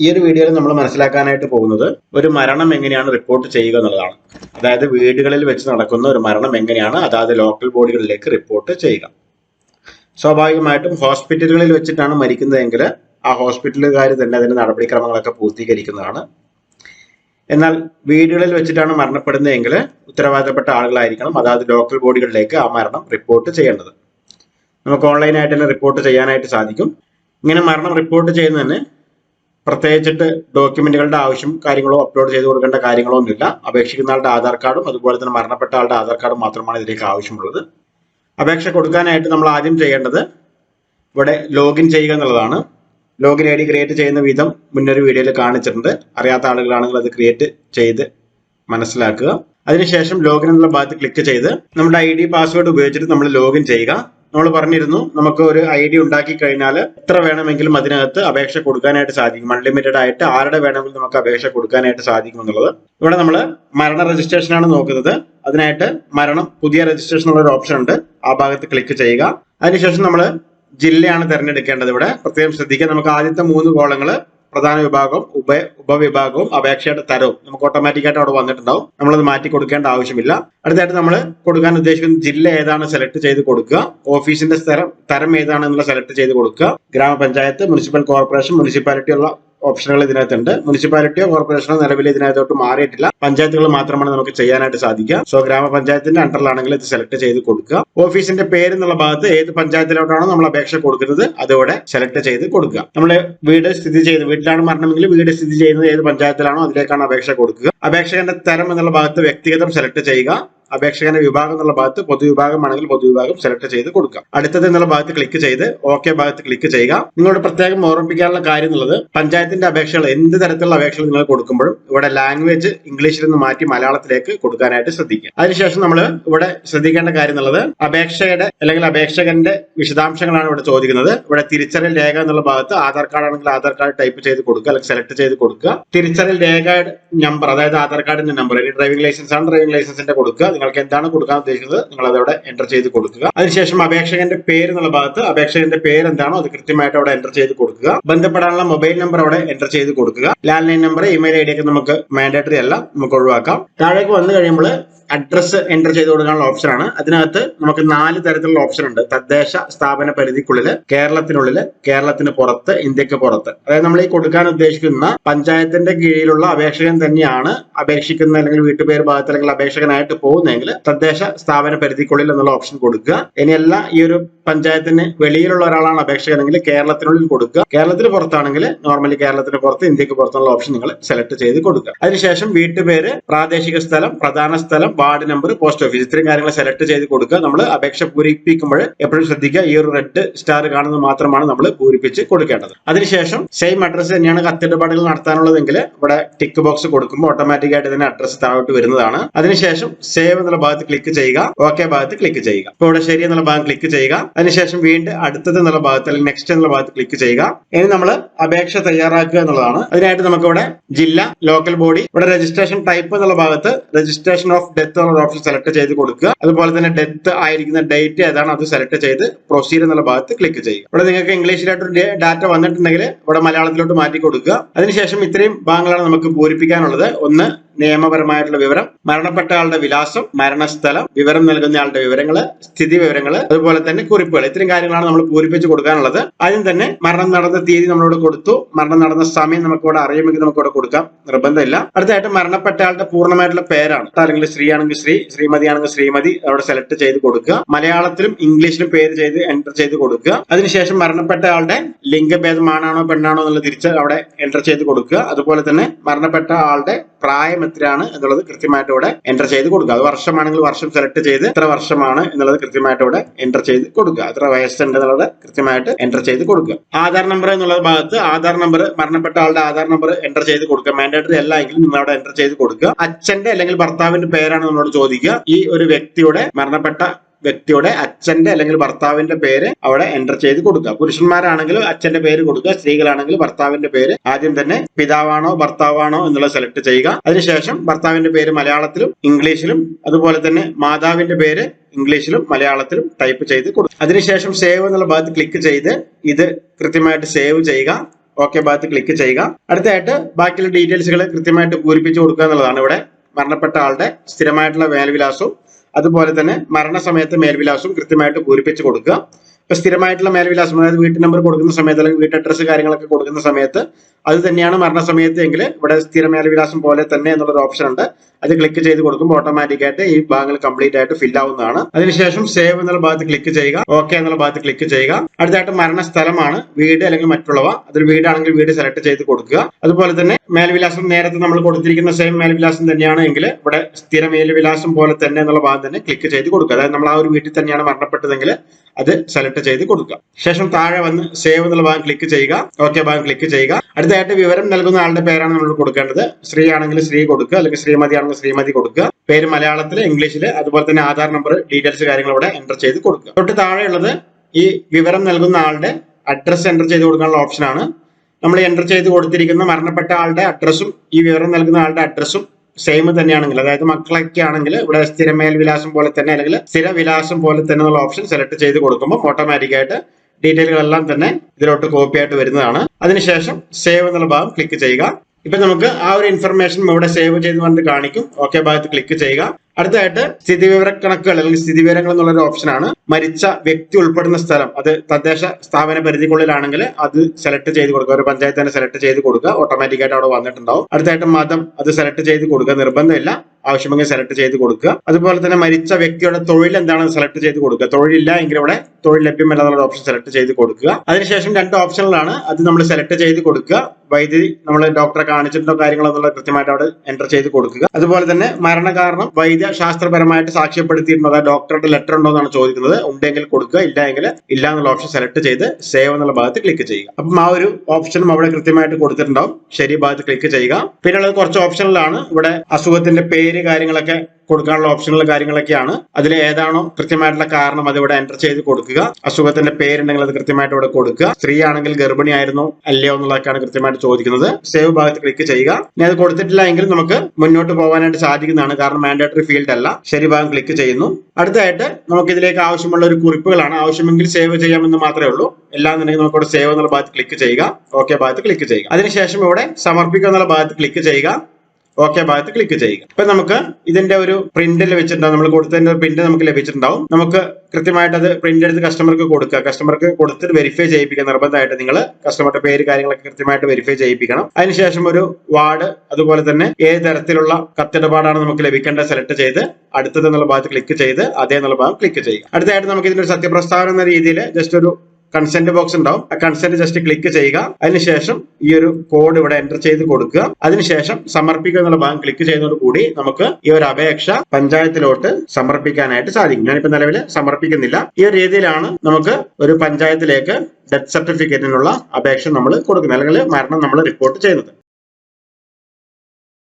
ഈ ഒരു വീഡിയോയിൽ നമ്മൾ മനസ്സിലാക്കാനായിട്ട് പോകുന്നത് ഒരു മരണം എങ്ങനെയാണ് റിപ്പോർട്ട് ചെയ്യുക എന്നുള്ളതാണ്. അതായത് വീടുകളിൽ വെച്ച് നടക്കുന്ന ഒരു മരണം എങ്ങനെയാണ് അതായത് ലോക്കൽ ബോഡികളിലേക്ക് റിപ്പോർട്ട് ചെയ്യുക. സ്വാഭാവികമായിട്ടും ഹോസ്പിറ്റലുകളിൽ വെച്ചിട്ടാണ് മരിക്കുന്നതെങ്കിൽ ആ ഹോസ്പിറ്റലുകാർ തന്നെ അതിന്റെ നടപടിക്രമങ്ങളൊക്കെ പൂർത്തീകരിക്കുന്നതാണ്. എന്നാൽ വീടുകളിൽ വെച്ചിട്ടാണ് മരണപ്പെടുന്നതെങ്കിൽ ഉത്തരവാദിത്തപ്പെട്ട ആളുകളായിരിക്കണം അതായത് ലോക്കൽ ബോഡികളിലേക്ക് ആ മരണം റിപ്പോർട്ട് ചെയ്യേണ്ടത്. നമുക്ക് ഓൺലൈനായിട്ട് തന്നെ റിപ്പോർട്ട് ചെയ്യാനായിട്ട് സാധിക്കും. ഇങ്ങനെ മരണം റിപ്പോർട്ട് ചെയ്യുന്നതിന് പ്രത്യേകിച്ചിട്ട് ഡോക്യുമെന്റുകളുടെ ആവശ്യം കാര്യങ്ങളോ അപ്ലോഡ് ചെയ്ത് കൊടുക്കേണ്ട കാര്യങ്ങളോ ഒന്നുമില്ല. അപേക്ഷിക്കുന്ന ആളുടെ ആധാർ കാർഡും അതുപോലെ തന്നെ മരണപ്പെട്ട ആളുടെ ആധാർ കാർഡും മാത്രമാണ് ഇതിലേക്ക് ആവശ്യമുള്ളത്. അപേക്ഷ കൊടുക്കാനായിട്ട് നമ്മൾ ആദ്യം ചെയ്യേണ്ടത് ഇവിടെ ലോഗിൻ ചെയ്യുക എന്നുള്ളതാണ്. ലോഗിൻ ഐ ക്രിയേറ്റ് ചെയ്യുന്ന വിധം മുന്നൊരു വീഡിയോയിൽ കാണിച്ചിട്ടുണ്ട്. അറിയാത്ത ആളുകളാണെങ്കിൽ അത് ക്രിയേറ്റ് ചെയ്ത് മനസ്സിലാക്കുക. അതിനുശേഷം ലോഗിൻ എന്നുള്ള ഭാഗത്ത് ക്ലിക്ക് ചെയ്ത് നമ്മുടെ ഐ പാസ്വേഡ് ഉപയോഗിച്ചിട്ട് നമ്മൾ ലോഗിൻ ചെയ്യുക. നമ്മൾ പറഞ്ഞിരുന്നു നമുക്ക് ഒരു ഐ ഡി ഉണ്ടാക്കി കഴിഞ്ഞാൽ എത്ര വേണമെങ്കിലും അതിനകത്ത് അപേക്ഷ കൊടുക്കാനായിട്ട് സാധിക്കും. അൺലിമിറ്റഡ് ആയിട്ട് ആരുടെ വേണമെങ്കിലും നമുക്ക് അപേക്ഷ കൊടുക്കാനായിട്ട് സാധിക്കും എന്നുള്ളത്. ഇവിടെ നമ്മൾ മരണ രജിസ്ട്രേഷൻ ആണ് നോക്കുന്നത്. അതിനായിട്ട് മരണം പുതിയ രജിസ്ട്രേഷൻ ഉള്ള ഒരു ഓപ്ഷൻ ഉണ്ട്. ആ ഭാഗത്ത് ക്ലിക്ക് ചെയ്യുക. അതിനുശേഷം നമ്മൾ ജില്ലയാണ് തിരഞ്ഞെടുക്കേണ്ടത് ഇവിടെ. പ്രത്യേകം ശ്രദ്ധിക്കുക. നമുക്ക് ആദ്യത്തെ മൂന്ന് കോളങ്ങൾ പ്രധാന വിഭാഗവും ഉപ ഉപവിഭാഗവും അപേക്ഷയുടെ തരവും നമുക്ക് ഓട്ടോമാറ്റിക് ആയിട്ട് അവിടെ വന്നിട്ടുണ്ടാവും. നമ്മളത് മാറ്റി കൊടുക്കേണ്ട ആവശ്യമില്ല. അടുത്തായിട്ട് നമ്മൾ കൊടുക്കാൻ ഉദ്ദേശിക്കുന്ന ജില്ല ഏതാണ് സെലക്ട് ചെയ്ത് കൊടുക്കുക ഓഫീസിന്റെ സ്ഥലം തരം ഏതാണെന്നുള്ള സെലക്ട് ചെയ്ത് കൊടുക്കുക ഗ്രാമപഞ്ചായത്ത് മുനിസിപ്പൽ കോർപ്പറേഷൻ മുനിസിപ്പാലിറ്റി ഉള്ള ഓപ്ഷനുകൾ ഇതിനകത്തുണ്ട്. മുനിസിപ്പാലിറ്റിയോ കോർപ്പറേഷനോ നിലവിൽ ഇതിനകത്തോട്ട് മാറിയിട്ടില്ല. പഞ്ചായത്തുകൾ മാത്രമാണ് നമുക്ക് ചെയ്യാനായിട്ട് സാധിക്കുക. സോ ഗ്രാമപഞ്ചായത്തിന്റെ അണ്ടറിലാണെങ്കിൽ ഇത് സെലക്ട് ചെയ്ത് കൊടുക്കുക. ഓഫീസിന്റെ പേര് എന്നുള്ള ഭാഗത്ത് ഏത് പഞ്ചായത്തിലോട്ടാണോ നമ്മൾ അപേക്ഷ കൊടുക്കുന്നത് അതോടെ സെലക്ട് ചെയ്ത് കൊടുക്കുക. നമ്മുടെ വീട് സ്ഥിതി ചെയ്ത് വീട്ടിലാണ് മരണമെങ്കിൽ വീട് സ്ഥിതി ചെയ്യുന്നത് ഏത് പഞ്ചായത്തിലാണോ അതിലേക്കാണ് അപേക്ഷ കൊടുക്കുക. അപേക്ഷകന്റെ തരം എന്നുള്ള ഭാഗത്ത് വ്യക്തിഗതം സെലക്ട് ചെയ്യുക. അപേക്ഷകന്റെ വിഭാഗം എന്നുള്ള ഭാഗത്ത് പൊതുവിഭാഗമാണെങ്കിൽ പൊതുവിഭാഗം സെലക്ട് ചെയ്ത് കൊടുക്കാം. അടുത്തത് എന്നുള്ള ഭാഗത്ത് ക്ലിക്ക് ചെയ്ത് ഓക്കെ ഭാഗത്ത് ക്ലിക്ക് ചെയ്യുക. നിങ്ങളോട് പ്രത്യേകം ഓർമ്മിപ്പിക്കാനുള്ള കാര്യം എന്നുള്ളത് പഞ്ചായത്തിന്റെ അപേക്ഷകൾ എന്ത് തരത്തിലുള്ള അപേക്ഷകൾ നിങ്ങൾ കൊടുക്കുമ്പോഴും ഇവിടെ ലാംഗ്വേജ് ഇംഗ്ലീഷിൽ നിന്ന് മാറ്റി മലയാളത്തിലേക്ക് കൊടുക്കാനായിട്ട് ശ്രദ്ധിക്കുക. അതിനുശേഷം നമ്മൾ ഇവിടെ ശ്രദ്ധിക്കേണ്ട കാര്യം എന്നുള്ളത് അപേക്ഷയുടെ അല്ലെങ്കിൽ അപേക്ഷകന്റെ വിശദാംശങ്ങളാണ് ഇവിടെ ചോദിക്കുന്നത്. ഇവിടെ തിരിച്ചറിയൽ രേഖ എന്നുള്ള ഭാഗത്ത് ആധാർ കാർഡ് ആണെങ്കിൽ ആധാർ കാർഡ് ടൈപ്പ് ചെയ്ത് കൊടുക്കുക അല്ലെങ്കിൽ സെലക്ട് ചെയ്ത് കൊടുക്കുക. തിരിച്ചറിയൽ രേഖ നമ്പർ അതായത് ആധാർ കാർഡിന്റെ നമ്പർ ഡ്രൈവിംഗ് ലൈസൻസ് ആണ് ഡ്രൈവിംഗ് ലൈസൻസിന്റെ കൊടുക്കുക. നിങ്ങൾക്ക് എന്താണ് കൊടുക്കാൻ ഉദ്ദേശിക്കുന്നത് നിങ്ങൾ അതവിടെ എന്റർ ചെയ്ത് കൊടുക്കുക. അതിനുശേഷം അപേക്ഷകന്റെ പേര് എന്നുള്ള ഭാഗത്ത് അപേക്ഷകന്റെ പേര് എന്താണോ അത് കൃത്യമായിട്ട് അവിടെ എന്റർ ചെയ്ത് കൊടുക്കുക. ബന്ധപ്പെടാനുള്ള മൊബൈൽ നമ്പർ അവിടെ എന്റർ ചെയ്ത് കൊടുക്കുക. Landline number email I D ഒക്കെ നമുക്ക് മാൻഡേറ്ററി അല്ല നമുക്ക് ഒഴിവാക്കാം. താഴേക്ക് വന്നു കഴിയുമ്പോൾ അഡ്രസ്സ് എന്റർ ചെയ്ത് കൊടുക്കാനുള്ള ഓപ്ഷൻ ആണ്. അതിനകത്ത് നമുക്ക് നാല് തരത്തിലുള്ള ഓപ്ഷൻ ഉണ്ട്. തദ്ദേശ സ്ഥാപന പരിധിക്കുള്ളിൽ കേരളത്തിനുള്ളിൽ കേരളത്തിന് പുറത്ത് ഇന്ത്യയ്ക്ക് പുറത്ത്. അതായത് നമ്മൾ ഈ കൊടുക്കാൻ ഉദ്ദേശിക്കുന്ന പഞ്ചായത്തിന്റെ കീഴിലുള്ള അപേക്ഷകൻ തന്നെയാണ് അപേക്ഷിക്കുന്ന അല്ലെങ്കിൽ വീട്ടുപേര് ഭാഗത്ത് അല്ലെങ്കിൽ അപേക്ഷകനായിട്ട് പോകുന്നതെങ്കിൽ തദ്ദേശ സ്ഥാപന പരിധിക്കുള്ളിൽ എന്നുള്ള ഓപ്ഷൻ കൊടുക്കുക. ഇനിയല്ല ഈ ഒരു പഞ്ചായത്തിന് വെളിയിലുള്ള ഒരാളാണ് അപേക്ഷകനെങ്കിൽ കേരളത്തിനുള്ളിൽ കൊടുക്കുക. കേരളത്തിന് പുറത്താണെങ്കിൽ നോർമലി കേരളത്തിന് പുറത്ത് ഇന്ത്യയ്ക്ക് പുറത്തുള്ള ഓപ്ഷൻ നിങ്ങൾ സെലക്ട് ചെയ്ത് കൊടുക്കുക. അതിനുശേഷം വീട്ടുപേര് പ്രാദേശിക സ്ഥലം പ്രധാന സ്ഥലം വാർഡ് നമ്പർ പോസ്റ്റ് ഓഫീസ് ഇത്രയും കാര്യങ്ങൾ സെലക്ട് ചെയ്ത് കൊടുക്കുക. നമ്മൾ അപേക്ഷ പൂരിപ്പിക്കുമ്പോൾ എപ്പോഴും ശ്രദ്ധിക്കുക ഈ ഒരു റെഡ് സ്റ്റാർ കാണുന്നത് മാത്രമാണ് നമ്മൾ പൂരിപ്പിച്ച് കൊടുക്കേണ്ടത്. അതിനുശേഷം സെയിം അഡ്രസ്സ് തന്നെയാണ് കത്തിടപാടുകൾ നടത്താനുള്ളതെങ്കിൽ ഇവിടെ ടിക്ക് ബോക്സ് കൊടുക്കുമ്പോൾ ഓട്ടോമാറ്റിക് ആയിട്ട് ഇതിന്റെ അഡ്രസ്സ് താഴോട്ട് വരുന്നതാണ്. അതിനുശേഷം സേവ് എന്നുള്ള ഭാഗത്ത് ക്ലിക്ക് ചെയ്യുക. ഓക്കെ ഭാഗത്ത് ക്ലിക്ക് ചെയ്യുക. ഇപ്പോൾ ഇവിടെ ശരി എന്നുള്ള ഭാഗം ക്ലിക്ക് ചെയ്യുക. അതിനുശേഷം വീണ്ടും അടുത്തത് എന്നുള്ള ഭാഗത്ത് അല്ലെങ്കിൽ നെക്സ്റ്റ് എന്നുള്ള ഭാഗത്ത് ക്ലിക്ക് ചെയ്യുക. ഇനി നമ്മൾ അപേക്ഷ തയ്യാറാക്കുക എന്നുള്ളതാണ്. അതിനായിട്ട് നമുക്ക് ഇവിടെ ജില്ല ലോക്കൽ ബോഡി ഇവിടെ രജിസ്ട്രേഷൻ ടൈപ്പ് എന്നുള്ള ഭാഗത്ത് രജിസ്ട്രേഷൻ ഓഫ് ഡെത്ത് എന്നുള്ള ഓപ്ഷൻ സെലക്ട് ചെയ്ത് കൊടുക്കുക. അതുപോലെ തന്നെ ഡെത്ത് ആയിരിക്കുന്ന ഡേറ്റ് ഏതാണ് അത് സെലക്ട് ചെയ്ത് പ്രൊസീഡ് എന്നുള്ള ഭാഗത്ത് ക്ലിക്ക് ചെയ്യുക. ഇവിടെ നിങ്ങൾക്ക് ഇംഗ്ലീഷിലായിട്ടൊരു ഡാറ്റ വന്നിട്ടുണ്ടെങ്കിൽ ഇവിടെ മലയാളത്തിലോട്ട് മാറ്റി കൊടുക്കുക. അതിനുശേഷം ഇത്രയും ഭാഗങ്ങളാണ് നമുക്ക് പൂരിപ്പിക്കാനുള്ളത്. ഒന്ന് നിയമപരമായിട്ടുള്ള വിവരം മരണപ്പെട്ട ആളുടെ വിലാസം മരണസ്ഥലം വിവരം നൽകുന്ന ആളുടെ വിവരങ്ങൾ സ്ഥിതി വിവരങ്ങൾ അതുപോലെ തന്നെ കുറിപ്പുകൾ ഇത്തരം കാര്യങ്ങളാണ് നമ്മൾ പൂരിപ്പിച്ച് കൊടുക്കാനുള്ളത്. ആദ്യം തന്നെ മരണം നടന്ന തീയതി നമ്മളോട് കൊടുത്തു. മരണം നടന്ന സമയം നമുക്ക് ഇവിടെ അറിയുമെങ്കിൽ നമുക്ക് ഇവിടെ കൊടുക്കാം. നിർബന്ധമില്ല. അടുത്തായിട്ട് മരണപ്പെട്ട ആളുടെ പൂർണമായിട്ടുള്ള പേരാണ്. അല്ലെങ്കിൽ സ്ത്രീ ആണെങ്കിൽ സ്ത്രീ ശ്രീമതി ആണെങ്കിൽ ശ്രീമതി അവിടെ സെലക്ട് ചെയ്ത് കൊടുക്കുക. മലയാളത്തിലും ഇംഗ്ലീഷിലും പേര് ചെയ്ത് എന്റർ ചെയ്ത് കൊടുക്കുക. അതിനുശേഷം മരണപ്പെട്ട ആളുടെ ലിംഗഭേദം ആണാണോ പെണ്ണാണോ എന്നുള്ള തിരിച്ച് അവിടെ എന്റർ ചെയ്ത് കൊടുക്കുക. അതുപോലെ തന്നെ മരണപ്പെട്ട ആളുടെ പ്രായം എത്രയാണ് എന്നുള്ളത് കൃത്യമായിട്ട് ഇവിടെ എന്റർ ചെയ്ത് കൊടുക്കുക. അത് വർഷമാണെങ്കിൽ വർഷം സെലക്ട് ചെയ്ത് എത്ര വർഷമാണ് എന്നുള്ളത് കൃത്യമായിട്ട് ഇവിടെ എന്റർ ചെയ്ത് കൊടുക്കുക. എത്ര വയസ്സുണ്ട് എന്നുള്ളത് കൃത്യമായിട്ട് എന്റർ ചെയ്ത് കൊടുക്കുക. ആധാർ നമ്പർ എന്നുള്ള ഭാഗത്ത് ആധാർ നമ്പർ മരണപ്പെട്ട ആളുടെ ആധാർ നമ്പർ എന്റർ ചെയ്ത് കൊടുക്കുക. മാൻഡേറ്ററി അല്ല എങ്കിലും നിങ്ങൾ അവിടെ എന്റർ ചെയ്ത് കൊടുക്കുക. അച്ഛന്റെ അല്ലെങ്കിൽ ഭർത്താവിന്റെ പേരാണ് നമ്മളോട് ചോദിക്കുക. ഈ ഒരു വ്യക്തിയുടെ മരണപ്പെട്ട വ്യക്തിയുടെ അച്ഛന്റെ അല്ലെങ്കിൽ ഭർത്താവിന്റെ പേര് അവിടെ എന്റർ ചെയ്ത് കൊടുക്കുക. പുരുഷന്മാരാണെങ്കിൽ അച്ഛന്റെ പേര് കൊടുക്കുക സ്ത്രീകളാണെങ്കിൽ ഭർത്താവിന്റെ പേര് ആദ്യം തന്നെ പിതാവാണോ ഭർത്താവാണോ എന്നുള്ളത് സെലക്ട് ചെയ്യുക. അതിനുശേഷം ഭർത്താവിന്റെ പേര് മലയാളത്തിലും ഇംഗ്ലീഷിലും അതുപോലെ തന്നെ മാതാവിന്റെ പേര് ഇംഗ്ലീഷിലും മലയാളത്തിലും ടൈപ്പ് ചെയ്ത് കൊടുക്കുക. അതിനുശേഷം സേവ് എന്നുള്ള ഭാഗത്ത് ക്ലിക്ക് ചെയ്ത് ഇത് കൃത്യമായിട്ട് സേവ് ചെയ്യുക. ഓക്കെ ഭാഗത്ത് ക്ലിക്ക് ചെയ്യുക. അടുത്തായിട്ട് ബാക്കിയുള്ള ഡീറ്റെയിൽസുകൾ കൃത്യമായിട്ട് പൂരിപ്പിച്ചു കൊടുക്കുക എന്നുള്ളതാണ് ഇവിടെ മരണപ്പെട്ട ആളുടെ സ്ഥിരമായിട്ടുള്ള മേൽവിലാസവും അതുപോലെ തന്നെ മരണസമയത്ത് മേൽവിലാസവും കൃത്യമായിട്ട് പൂരിപ്പിച്ച് കൊടുക്കുക. ഇപ്പൊ സ്ഥിരമായിട്ടുള്ള മേൽവിലാസം അതായത് വീട്ടു നമ്പർ കൊടുക്കുന്ന സമയത്ത് അല്ലെങ്കിൽ വീട്ട് അഡ്രസ്സ് കാര്യങ്ങളൊക്കെ കൊടുക്കുന്ന സമയത്ത് അത് തന്നെയാണ് മരണസമയത്ത് എങ്കിൽ ഇവിടെ സ്ഥിര മേൽവിലാസം പോലെ തന്നെ എന്നുള്ളൊരു ഓപ്ഷൻ ഉണ്ട്. അത് ക്ലിക്ക് ചെയ്ത് കൊടുക്കുമ്പോൾ ഓട്ടോമാറ്റിക് ആയിട്ട് ഈ ഭാഗങ്ങൾ കംപ്ലീറ്റ് ആയിട്ട് ഫിൽ ആവുന്നതാണ്. അതിനുശേഷം സേവ് എന്നുള്ള ഭാഗത്ത് ക്ലിക്ക് ചെയ്യുക ഓക്കെ എന്നുള്ള ഭാഗത്ത് ക്ലിക്ക് ചെയ്യുക. അടുത്തായിട്ട് മരണസ്ഥലമാണ് വീട് അല്ലെങ്കിൽ മറ്റുള്ളവ. അതിൽ വീടാണെങ്കിൽ വീട് സെലക്ട് ചെയ്ത് കൊടുക്കുക. അതുപോലെ തന്നെ മേൽവിലാസം നേരത്തെ നമ്മൾ കൊടുത്തിരിക്കുന്ന സെയിം മേൽവിലാസം തന്നെയാണ് എങ്കിൽ ഇവിടെ സ്ഥിര മേൽവിലാസം പോലെ തന്നെ എന്നുള്ള ഭാഗം തന്നെ ക്ലിക്ക് ചെയ്ത് കൊടുക്കുക. അതായത് നമ്മൾ ആ ഒരു വീട്ടിൽ തന്നെയാണ് മരണപ്പെട്ടതെങ്കിൽ അത് സെലക്ട് ചെയ്ത് കൊടുക്കുക. ശേഷം താഴെ വന്ന് സേവ് എന്നുള്ള ഭാഗം ക്ലിക്ക് ചെയ്യുക. ഓക്കെ ഭാഗം ക്ലിക്ക് ചെയ്യുക. അടുത്തായിട്ട് വിവരം നൽകുന്ന ആളുടെ പേരാണ് നമ്മൾ കൊടുക്കേണ്ടത്. സ്ത്രീ ആണെങ്കിൽ സ്ത്രീ കൊടുക്കുക. അല്ലെങ്കിൽ ശ്രീമതി ആണെങ്കിൽ ശ്രീമതി കൊടുക്കുക. പേര് മലയാളത്തിൽ ഇംഗ്ലീഷിൽ അതുപോലെ തന്നെ ആധാർ നമ്പർ ഡീറ്റെയിൽസ് കാര്യങ്ങൾ ഇവിടെ എന്റർ ചെയ്ത് കൊടുക്കുക. തൊട്ട് താഴെയുള്ളത് ഈ വിവരം നൽകുന്ന ആളുടെ അഡ്രസ്സ് എന്റർ ചെയ്ത് കൊടുക്കാനുള്ള ഓപ്ഷനാണ് നമ്മൾ എന്റർ ചെയ്ത് കൊടുത്തിരിക്കുന്ന മരണപ്പെട്ട ആളുടെ അഡ്രസ്സും ഈ വിവരം നൽകുന്ന ആളുടെ അഡ്രസ്സും സെയിം തന്നെയാണെങ്കിൽ അതായത് മക്കളൊക്കെ ആണെങ്കിൽ ഇവിടെ സ്ഥിര മേൽവിലാസം പോലെ തന്നെ അല്ലെങ്കിൽ സ്ഥിര വിലാസം പോലെ തന്നെ ഉള്ള ഓപ്ഷൻ സെലക്ട് ചെയ്ത് കൊടുക്കുമ്പോൾ ഓട്ടോമാറ്റിക് ആയിട്ട് ഡീറ്റെയിലുകളെല്ലാം തന്നെ ഇതിലോട്ട് കോപ്പി ആയിട്ട് വരുന്നതാണ്. അതിനുശേഷം സേവ് എന്നുള്ള ഭാഗം ക്ലിക്ക് ചെയ്യുക. ഇപ്പൊ നമുക്ക് ആ ഒരു ഇൻഫർമേഷൻ ഇവിടെ സേവ് ചെയ്ത് വന്നിട്ട് കാണിക്കും. ഓക്കെ ഭാഗത്ത് ക്ലിക്ക് ചെയ്യുക. അടുത്തതായിട്ട് സ്ഥിതിവിവര കണക്കുകൾ അല്ലെങ്കിൽ സ്ഥിതിവിവരങ്ങൾ എന്നുള്ള ഒരു ഓപ്ഷനാണ് മരിച്ച വ്യക്തി ഉൾപ്പെടുന്ന സ്ഥലം. അത് തദ്ദേശ സ്ഥാപന പരിധിക്കുള്ളിലാണെങ്കിൽ അത് സെലക്ട് ചെയ്ത് കൊടുക്കുക. ഒരു പഞ്ചായത്ത് തന്നെ സെലക്ട് ചെയ്ത് കൊടുക്കുക. ഓട്ടോമാറ്റിക് ആയിട്ട് അവിടെ വന്നിട്ടുണ്ടാവും. അടുത്തായിട്ട് മതം. അത് സെലക്ട് ചെയ്ത് കൊടുക്കുക. നിർബന്ധമില്ല. ആവശ്യമെങ്കിൽ സെലക്ട് ചെയ്ത് കൊടുക്കുക. അതുപോലെ തന്നെ മരിച്ച വ്യക്തിയുടെ തൊഴിൽ എന്താണെന്ന് സെലക്ട് ചെയ്ത് കൊടുക്കുക. തൊഴിലില്ല എങ്കിൽ ഇവിടെ തൊഴിൽ ലഭ്യമല്ല എന്നുള്ള ഓപ്ഷൻ സെലക്ട് ചെയ്ത് കൊടുക്കുക. അതിനുശേഷം രണ്ട് ഓപ്ഷനുകളാണ് അത് നമ്മൾ സെലക്ട് ചെയ്ത് കൊടുക്കുക. വൈദ്യുതി നമ്മൾ ഡോക്ടറെ കാണിച്ചിട്ടുണ്ടോ കാര്യങ്ങളോ എന്നുള്ളത് കൃത്യമായിട്ട് അവിടെ എന്റർ ചെയ്ത് കൊടുക്കുക. അതുപോലെ തന്നെ മരണകാരണം വൈദ്യ ശാസ്ത്രപരമായിട്ട് സാക്ഷ്യപ്പെടുത്തിയിട്ടുണ്ടോ അതായത് ഡോക്ടറുടെ ലെറ്റർ ഉണ്ടോ എന്നാണ് ചോദിക്കുന്നത്. ഉണ്ടെങ്കിൽ കൊടുക്കുക ഇല്ല എങ്കിൽ ഇല്ല എന്നുള്ള ഓപ്ഷൻ സെലക്ട് ചെയ്ത് സേവ് എന്നുള്ള ഭാഗത്ത് ക്ലിക്ക് ചെയ്യുക. അപ്പം ആ ഒരു ഓപ്ഷനും അവിടെ കൃത്യമായിട്ട് കൊടുത്തിട്ടുണ്ടാവും. ശരി ഭാഗത്ത് ക്ലിക്ക് ചെയ്യുക. പിന്നെ ഉള്ളത് കുറച്ച് ഓപ്ഷനിലാണ് ഇവിടെ അസുഖത്തിന്റെ പേര് കാര്യങ്ങളൊക്കെ കൊടുക്കാനുള്ള ഓപ്ഷനുള്ള കാര്യങ്ങളൊക്കെയാണ്. അതിൽ ഏതാണോ കൃത്യമായിട്ടുള്ള കാരണം അത് ഇവിടെ എന്റർ ചെയ്ത് കൊടുക്കുക. അസുഖത്തിന്റെ പേരുണ്ടെങ്കിൽ അത് കൃത്യമായിട്ട് ഇവിടെ കൊടുക്കുക. സ്ത്രീ ആണെങ്കിൽ ഗർഭിണി ആയിരുന്നു അല്ലയോ എന്നുള്ളതൊക്കെയാണ് കൃത്യമായിട്ട് ചോദിക്കുന്നത്. സേവ് ഭാഗത്ത് ക്ലിക്ക് ചെയ്യുക. ഇനി അത് കൊടുത്തിട്ടില്ല എങ്കിൽ നമുക്ക് മുന്നോട്ട് പോകാനായിട്ട് സാധിക്കുന്നതാണ്. കാരണം മാൻഡേറ്ററി ഫീൽഡ് അല്ല. ശരി ഭാഗം ക്ലിക്ക് ചെയ്യുന്നു. അടുത്തായിട്ട് നമുക്ക് ഇതിലേക്ക് ആവശ്യമുള്ള ഒരു കുറിപ്പുകളാണ്. ആവശ്യമെങ്കിൽ സേവ് ചെയ്യാമെന്ന് മാത്രമേ ഉള്ളൂ. എല്ലാം എല്ലാന്നുണ്ടെങ്കിൽ നമുക്ക് ഇവിടെ സേവ് എന്നുള്ള ഭാഗത്ത് ക്ലിക്ക് ചെയ്യുക. ഓക്കെ ഭാഗത്ത് ക്ലിക്ക് ചെയ്യുക. അതിനുശേഷം ഇവിടെ സമർപ്പിക്കുക എന്നുള്ള ഭാഗത്ത് ക്ലിക്ക് ചെയ്യുക. ഓക്കെ ഭാഗത്ത് ക്ലിക്ക് ചെയ്യുക. ഇപ്പൊ നമുക്ക് ഇതിന്റെ ഒരു പ്രിന്റ് ലഭിച്ചിട്ടുണ്ടാവും നമ്മൾ കൊടുത്തതിന്റെ പ്രിന്റ് നമുക്ക് ലഭിച്ചിട്ടുണ്ടാവും. നമുക്ക് കൃത്യമായിട്ട് അത് പ്രിന്റ് എടുത്ത് കസ്റ്റമർക്ക് കൊടുക്കുക. കസ്റ്റമർക്ക് കൊടുത്തിട്ട് വെരിഫൈ ചെയ്യിപ്പിക്കുക. നിർബന്ധമായിട്ട് നിങ്ങൾ കസ്റ്റമറുടെ പേര് കാര്യങ്ങളൊക്കെ കൃത്യമായിട്ട് വെരിഫൈ ചെയ്യിപ്പിക്കണം. അതിനുശേഷം ഒരു വാർഡ് അതുപോലെ തന്നെ ഏത് തരത്തിലുള്ള കത്തിടപാടാണ് നമുക്ക് ലഭിക്കേണ്ടത് സെലക്ട് ചെയ്ത് അടുത്തത് എന്നുള്ള ഭാഗത്ത് ക്ലിക്ക് ചെയ്ത് അതേ എന്നുള്ള ഭാഗം ക്ലിക്ക് ചെയ്യുക. അടുത്തായിട്ട് നമുക്ക് ഇതിന്റെ സത്യപ്രസ്താവന എന്ന രീതിയിൽ ജസ്റ്റ് ഒരു കൺസെന്റ് ബോക്സ് ഉണ്ടാവും. ആ കൺസെന്റ് ജസ്റ്റ് ക്ലിക്ക് ചെയ്യുക. അതിനുശേഷം ഈ ഒരു കോഡ് ഇവിടെ എന്റർ ചെയ്ത് കൊടുക്കുക. അതിനുശേഷം സമർപ്പിക്കുക എന്നുള്ള ഭാഗം ക്ലിക്ക് ചെയ്യുന്നതോട് കൂടി നമുക്ക് ഈ ഒരു അപേക്ഷ പഞ്ചായത്തിലോട്ട് സമർപ്പിക്കാനായിട്ട് സാധിക്കും. ഞാനിപ്പോ നിലവിൽ സമർപ്പിക്കുന്നില്ല. ഈ ഒരു രീതിയിലാണ് നമുക്ക് ഒരു പഞ്ചായത്തിലേക്ക് ഡെത്ത് സർട്ടിഫിക്കറ്റിനുള്ള അപേക്ഷ നമ്മൾ കൊടുക്കുന്നത്. അല്ലെങ്കിൽ മരണം നമ്മൾ റിപ്പോർട്ട് ചെയ്യുന്നത്.